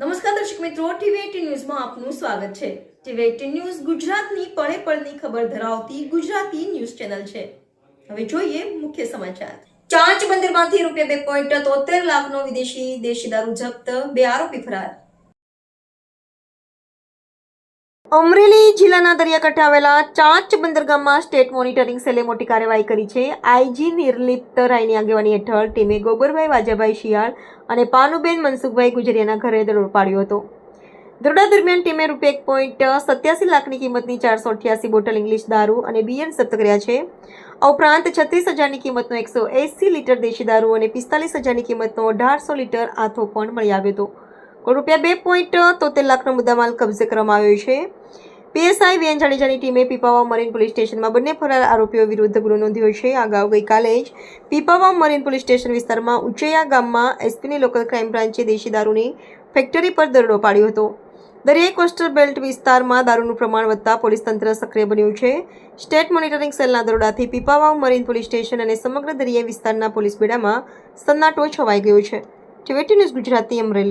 નમસ્કાર દર્શક મિત્રો ટીવી ન્યૂઝમાં આપનું સ્વાગત છે. ટીવી એટીન ન્યૂઝ ગુજરાતની પળે પળની ખબર ધરાવતી ગુજરાતી ન્યૂઝ ચેનલ છે. હવે જોઈએ મુખ્ય સમાચાર. ચાંચ બંદરમાંથી રૂપિયા બે પોઈન્ટ તોતેર લાખનો વિદેશી દેશી દારૂ જપ્ત, બે આરોપી ફરાર. અમરેલી જિલ્લાના દરિયાકાંઠે આવેલા ચાંચ બંદરગામમાં સ્ટેટ મોનિટરિંગ સેલે મોટી કાર્યવાહી કરી છે. આઈજી નિર્લિપ્ત રાયની આગેવાની હેઠળ ટીમે ગોબરભાઈ વાજાભાઈ શિયાળ અને પાનુબેન મનસુખભાઈ ગુજરિયાના ઘરે દરોડ પાડ્યો હતો. દરોડા દરમિયાન ટીમે રૂપિયા એક પોઈન્ટ સત્યાસી લાખની કિંમતની ચારસો અઠ્યાસી બોટલ ઇંગ્લિશ દારૂ અને બિયર જપ્ત કર્યા છે. આ ઉપરાંત છત્રીસ હજારની કિંમતનો એકસો એંસી લીટર દેશી દારૂ અને પિસ્તાલીસ હજારની કિંમતનો અઢારસો લીટર આથો પણ મળી આવ્યો હતો. રૂપિયા બે પોઈન્ટ તોતેર લાખનો મુદ્દામાલ કબજે કરવામાં આવ્યો છે. પીએસઆઈ વેન જાડેજાની ટીમે પીપાવાવ મરીન પોલીસ સ્ટેશનમાં બંને ફરાર આરોપીઓ વિરુદ્ધ ગુનો નોંધ્યો છે. અગાઉ ગઈકાલે જ પીપાવાવ મરીન પોલીસ સ્ટેશન વિસ્તારમાં ઉચૈયા ગામમાં એસપીની લોકલ ક્રાઇમ બ્રાન્ચે દેશી દારૂની ફેક્ટરી પર દરોડો પાડ્યો હતો. દરિયાઈ કોસ્ટલ બેલ્ટ વિસ્તારમાં દારૂનું પ્રમાણ વધતા પોલીસ તંત્ર સક્રિય બન્યું છે. સ્ટેટ મોનિટરિંગ સેલના દરોડાથી પીપાવાવ મરીન પોલીસ સ્ટેશન અને સમગ્ર દરિયાઈ વિસ્તારના પોલીસ બેડામાં સન્નાટો છવાઈ ગયો છે. ટીવેટી ન્યૂઝ ગુજરાતી અમરેલી.